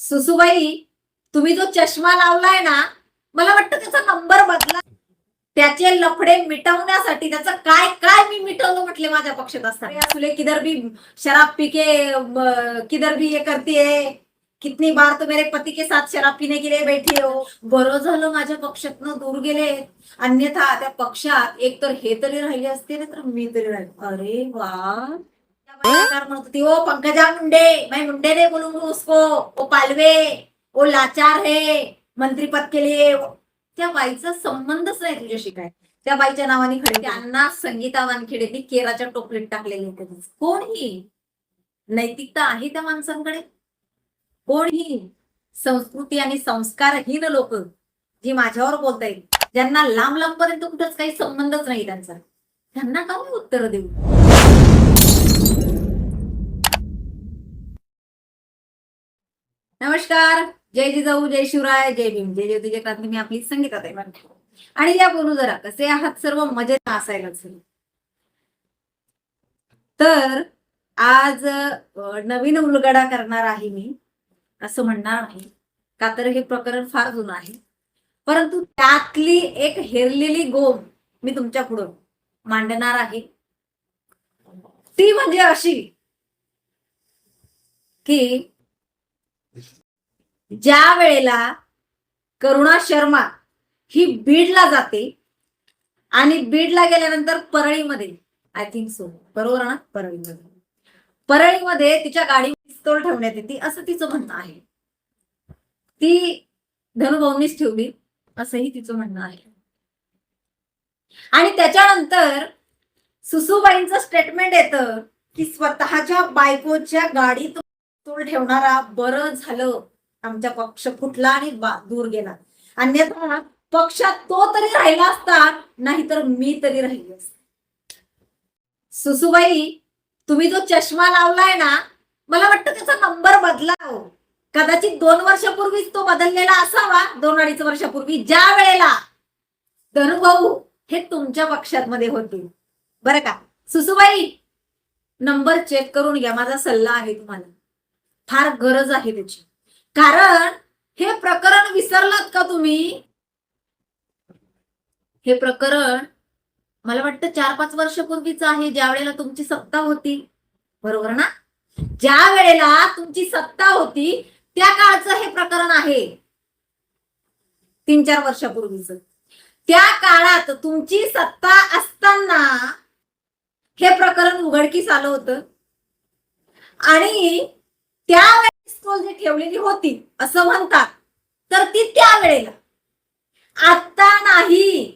सुसुबाई तुम्ही जो चष्मा लावलाय ना मला वाटतं त्याचा नंबर बदला. त्याचे लफडे मिटवण्यासाठी त्याचं काय काय मी मिटवलं म्हटले माझ्या पक्षात असताना. तुले किधर भी शराब पिके किधर भी ये करते कितनी बार तो मेरे पति के साथ शराब पिने के लिए बैठी हो? बरं झालं माझ्या पक्षातनं दूर गेले. अन्यथा त्या पक्षात एक तर हे तरी राहिले असते ना तर मी तरी राहिले. अरे वा! होती ओ पंकजा मुंडे मैं मुंडे नहीं बोलूंगी उसको ओ पालवे ओ लाचार है मंत्री पद के लिए. त्या बाईचा संबंधच नाही तुझ्याशी काय. त्या बाईच्या नावाने खडे त्यांना संगीता वानखेडेनी केराच्या टोपलीत टाकलेले होते कोण ही नैतिकता आहे त्या माणसांकडे? कोण ही संस्कृती आणि संस्कारहीन लोक जी माझ्यावर बोलतायत ज्यांना लांब लांब पर्यंत कुठंच काही संबंधच नाही त्यांचा. त्यांना का मी उत्तर देऊ? नमस्कार. जय जिजाऊ जय शिवराय जय भीम. जय जय जय क्रांती मी आपली संगीता ताई आणि या बोलू जरा कसे आहात? सर्व मजेत असायलाच तर आज नवीन उलगडा करणार आहे मी असं म्हणणार नाही. का तर हे प्रकरण फार जुनं आहे. परंतु त्यातली एक हेरलेली गोम मी तुमच्या पुढं मांडणार आहे. ती म्हणजे अशी की ज्या वेळेला करुणा शर्मा ही बीडला जाते आणि बीडला गेल्यानंतर परळीमध्ये आय थिंक सो बरोबर ना? परळीमध्ये. परळीमध्ये तिच्या गाडी पिस्तोल ठेवण्यात येते असं तिचं म्हणणं आहे. ती धनुभाऊनीच ठेवली असंही तिचं म्हणणं आहे. आणि त्याच्यानंतर सुसूबाईंचं स्टेटमेंट येतं की स्वतःच्या बायकोच्या गाडीत पिस्तोल ठेवणारा बरं झालं. आमचा पक्ष फुटला आणि दूर गेला. अन्यथा पक्षात तो तरी राहिला असता नाहीतर मी तरी राहिली असते. सुसूबाई तुम्ही जो चष्मा लावलाय ना मला वाटतं त्याचा नंबर बदला हो. कदाचित दोन वर्षापूर्वीच तो बदललेला असावा दोन अडीच वर्षापूर्वी ज्या वेळेला धनुभाऊ हे तुमच्या पक्षात मध्ये होते. बरं का? सुसूबाई नंबर चेक करून घ्या माझा सल्ला आहे तुम्हाला. फार गरज आहे त्याची. कारण हे प्रकरण विसरलात का तुम्ही? हे प्रकरण मला वाटतं चार पाच वर्षापूर्वीच आहे ज्या वेळेला तुमची सत्ता होती. बरोबर ना? ज्या वेळेला तुमची सत्ता होती त्या काळचं हे प्रकरण आहे. तीन चार वर्षापूर्वीच त्या काळात तुमची सत्ता असताना हे प्रकरण उघडकीस आलं होतं. आणि त्या जी ठेवलेली होती असं म्हणतात. तर ती त्यावेळेला आता नाही.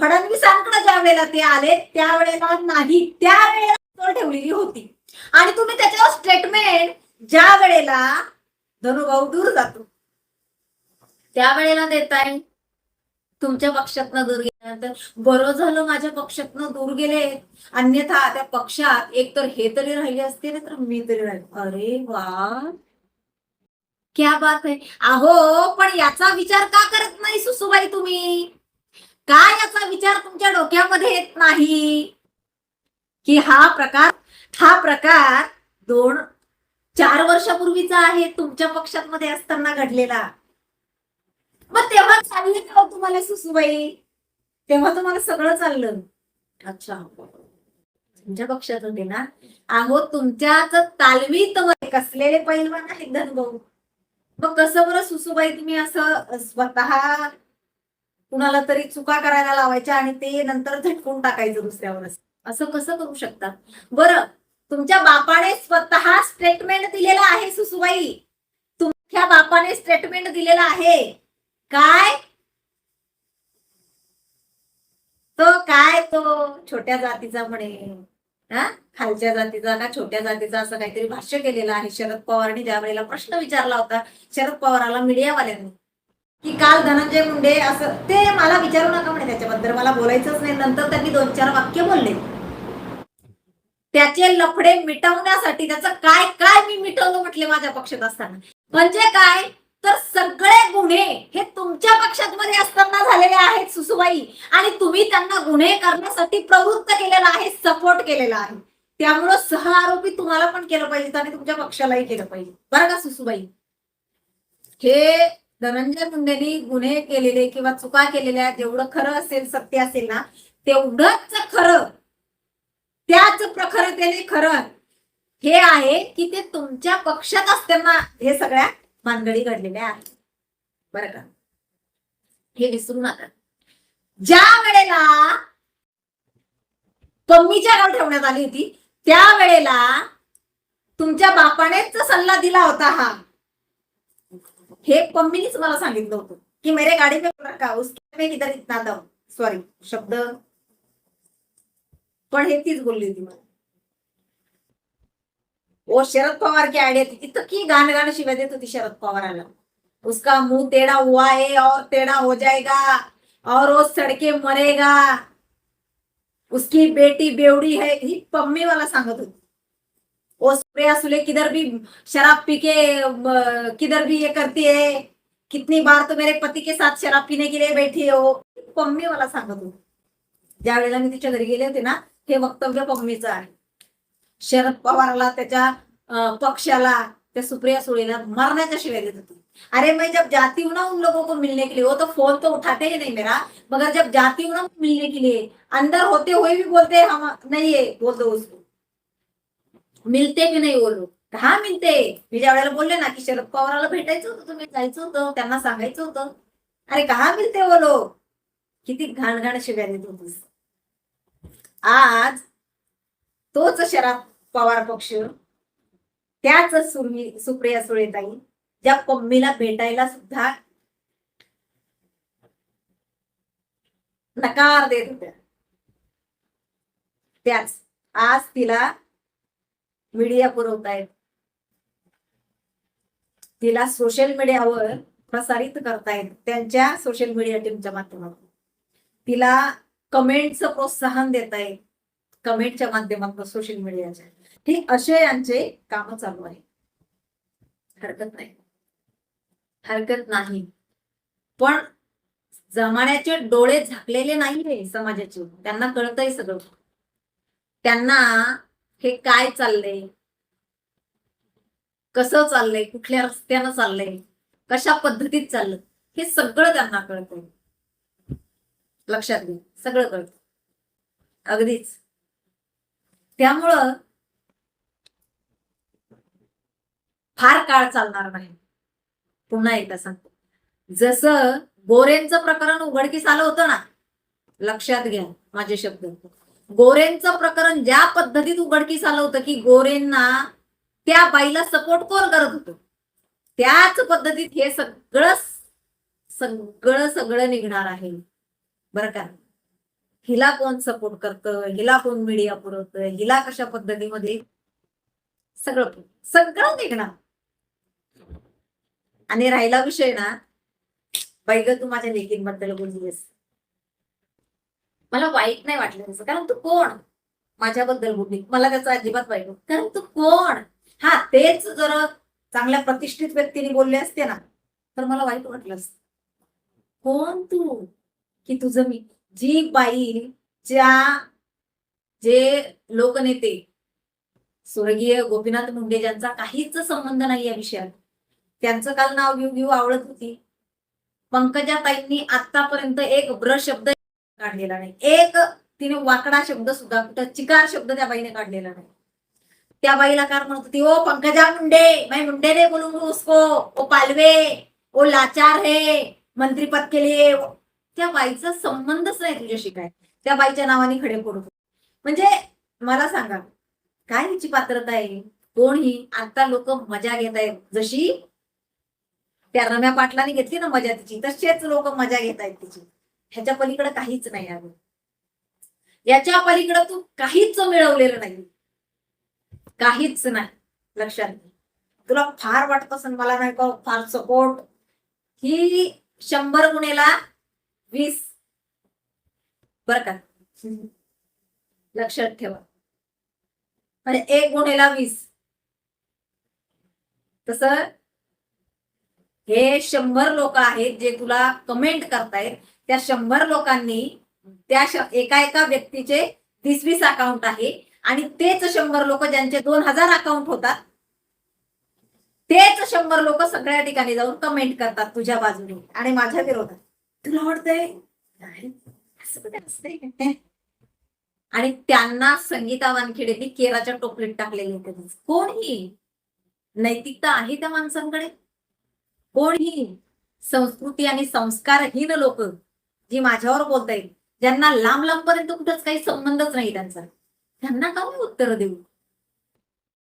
फडणवीसांकडे ज्या वेळेला ते आले त्यावेळेला नाही. त्यावेळेला ठेवलेली होती. आणि तुम्ही त्याच्यावर स्टेटमेंट ज्या वेळेला धनुभाऊ दूर जातो त्यावेळेला देताय. तुमच्या पक्षातनं दूर गेल्यानंतर बरं झालं माझ्या पक्षातनं दूर गेले. अन्यथा त्या पक्षात एक तर हे तरी राहिले असते ना तर मी तरी राहिले. अरे वा! क्या बात आहे अहो पण याचा विचार का करत नाही सुसूबाई तुम्ही? का याचा विचार तुमच्या डोक्यामध्ये येत नाही? की हा प्रकार हा प्रकार दोन चार वर्षापूर्वीचा आहे तुमच्या पक्षात मध्ये असताना घडलेला. मग तेव्हा चाललं का हो तुम्हाला सुसूबाई. तेव्हा तुम्हाला सगळं चाललं. अच्छा. तुमच्या पक्षात होते ना अहो तुमच्याच तालमीत कसलेले पैलवान आहेत धनभाऊ मग कसं बरं सुसूबाई तुम्ही असं स्वतः कुणाला तरी चुका करायला लावायच्या आणि ते नंतर झटकून टाकायचं दुसऱ्यावरच. असं कसं करू शकता? बरं तुमच्या बापाने स्वतः स्टेटमेंट दिलेला आहे सुसूबाई. तुमच्या बापाने स्टेटमेंट दिलेला आहे. काय? तो काय तो? छोट्या जातीचा म्हणे. हा? खालच्या जातीचा का छोट्या जातीचा असं काहीतरी भाष्य केलेलं आहे. शरद पवारांनी त्यावेळेला प्रश्न विचारला होता शरद पवाराला मीडियावाल्यांनी की काल धनंजय मुंडे असं ते मला विचारू नका म्हणे त्याच्याबद्दल मला बोलायचंच नाही. नंतर त्यांनी दोन चार वाक्य बोलले. त्याचे लफडे मिटवण्यासाठी त्याचं काय काय मी मिटवलं म्हटले माझ्या पक्षात असताना. म्हणजे काय? तर सगळे गुन्हे हे तुमच्या पक्षात मध्ये असताना झालेले आहेत सुसुबाई. आणि तुम्ही त्यांना गुन्हे करण्यासाठी प्रवृत्त केलेला आहे सपोर्ट केलेला आहे. त्यामुळं सह आरोपी तुम्हाला पण केलं पाहिजे आणि तुमच्या पक्षालाही केलं पाहिजे. बरं का सुसुबाई? हे धनंजय मुंडेनी गुन्हे केलेले किंवा चुका केलेल्या जेवढं खरं असेल सत्य असेल ना तेवढंच खरं. त्याच प्रखरतेने खरं. हे आहे की ते तुमच्या पक्षात असताना हे सगळ्या मानगडी घडलेल्या आहेत बरं का? हे विसरू नका. ज्या वेळेला कमीच्या गाव ठेवण्यात आली होती त्या वेळेला तुमच्या बापानेच सल्ला दिला होता हा. हे पम्मीनीच मला सांगितलं होतं की मेरे गाडी पे का? उसके किधर इतना दम? सॉरी शब्द. पण हे तीच बोलली होती मला. वो शरद पवार की आयडिया थी इतकी गाण गाने शिवाय देत होती शरद पवाराला उसका मुंह टेढ़ा हुआ है और टेढ़ा हो जाएगा और वो सड़के मरेगा। उसकी बेटी बेवड़ी है ही पम्मी वाला सांगत होती। वो सुप्रिया सुले किधर भी शराब पी के किधर भी ये करती है? कितनी बार तो मेरे पति के साथ शराब पीने के लिए बैठी है वो? पम्मी वाला सांगत होती। ज्या वेळेला मी तिच्या घरी गेले होते ना हे वक्तव्य पम्मीचं आहे. शरद पवारला त्याच्या पक्षाला त्या सुप्रिया सुळेला मरण्याच्या शिवाय देत होती. अरे मैं जब जाती हूँ ना उन लोगों को मिलने के लिए वो तो फोन तो उठाते ही नहीं मेरा मगर जब जाती हूँ ना मिलने के लिए अंदर होते हुए भी बोलते हैं, हम नहीं है बोल दो उसको। मिलते भी नाही वो लोग। हा मिलते। मी ज्या वेळेला बोलले ना की शरद पवाराला भेटायचं होतं तुम्ही जायचं होतं त्यांना सांगायचं होतं. अरे कहा मिलते वो लोग? किती घाण घाण शिव्या देत होतीस आज तोच शरद पवार पक्ष. त्याच सुरमी सुप्रिया सुळेताई ज्या पम्मीला भेटायला सुद्धा नकार देत होत्या. त्याच आज तिला मीडिया पुरवतायत. तिला सोशल मीडियावर प्रसारित करतायत त्यांच्या सोशल मीडिया टीमच्या माध्यमातून. तिला कमेंटचं प्रोत्साहन देत आहेत कमेंटच्या माध्यमातून सोशल मीडियाच्या. हे असे यांचे काम चालू आहे. हरकत नाही. हरकत नाही. पण जमान्याचे डोळे झाकलेले नाहीये समाजाचे. त्यांना कळतंय सगळं. त्यांना हे काय चाललंय? कसं चाललंय? कुठल्या रस्त्यानं चाललंय? कशा पद्धतीत चाललं हे सगळं त्यांना कळतंय. लक्षात घे सगळं कळतं अगदीच. त्यामुळं फार काळ चालणार नाही. पुन्हा एकदा सांगतो. जसं गोरेंचं प्रकरण उघडकीस आलं होतं ना लक्षात घ्या माझे शब्द. गोरेंचं प्रकरण ज्या पद्धतीत उघडकीस आलं होतं की गोरेंना त्या बाईला सपोर्ट कोण करत होतं? त्याच पद्धतीत हे सगळं सगळं सगळं निघणार आहे. बरं का? हिला कोण सपोर्ट करतं? हिला कोण मीडिया पुरवतं? हिला कशा पद्धतीमध्ये सगळं सगळं निघणार. आणि राहिला विषय ना बैग तू माझ्या लेकींबद्दल बोललीस मला वाईट नाही वाटलं त्याचं कारण तू कोण? माझ्याबद्दल बोलली. मला त्याचं अजिबात वाईट कारण तू कोण? हा तेच जर चांगल्या प्रतिष्ठित व्यक्तीने बोलले असते ना तर मला वाईट वाटलं असत. कोण तू? की तुझं मी? जी बाई ज्या जे लोकनेते स्वर्गीय गोपीनाथ मुंडे ज्यांचा काहीच संबंध नाही या विषयात त्यांचं काल नाव घेऊ घेऊ आवडत होती. पंकजा ताईंनी आतापर्यंत एक ब्र शब्द काढलेला नाही. एक तिने वाकडा शब्द सुद्धा कुठं चिकार शब्द त्या बाईने काढलेला नाही. त्या बाईला काय म्हणत होती ओ पंकजा मुंडे मैं मुंडे ने बोलूंगी उसको ओ पालवे ओ लाचार है मंत्री पद के लिए त्या बाईचा संबंधच नाही तुझ्याशी काय. त्या बाईच्या नावाने खडे पडू म्हणजे मला सांगा काय हिची पात्रता आहे? कोण ही? आता लोक मजा घेत आहेत. जशी त्या रम्या पाटलाने घेतली ना मजा तिची तसेच लोक मजा घेत आहेत तिची. ह्याच्या पलीकडे काहीच नाही अगं याच्या पलीकडे तू काहीच मिळवलेलं नाही. काहीच नाही. लक्षात तुला फार वाटत असेल मला नाही का? फार सपोर्ट ही शंभर गुणेला वीस. बर का. लक्षात ठेवा. म्हणजे एक गुणेला वीस. तस हे शंभर लोक आहेत जे तुला कमेंट करतायत. त्या शंभर लोकांनी त्या एका एका व्यक्तीचे वीस वीस अकाउंट आहे. आणि तेच शंभर लोक ज्यांचे दोन हजार अकाउंट होतात तेच शंभर लोक सगळ्या ठिकाणी जाऊन कमेंट करतात तुझ्या बाजूने आणि माझ्या विरोधात. तुला आवडतंय? नाही. असं कुठे आणि त्यांना संगीता वानखेडेने केराच्या टोपलीत टाकलेले होते. कोणही? नैतिकता आहे त्या माणसांकडे? कोणही? संस्कृती आणि संस्कारहीन लोक जी माझ्यावर बोलता येईल ज्यांना लांब लांब पर्यंत कुठंच काही संबंधच नाही त्यांचा. त्यांना का मी उत्तर देऊ?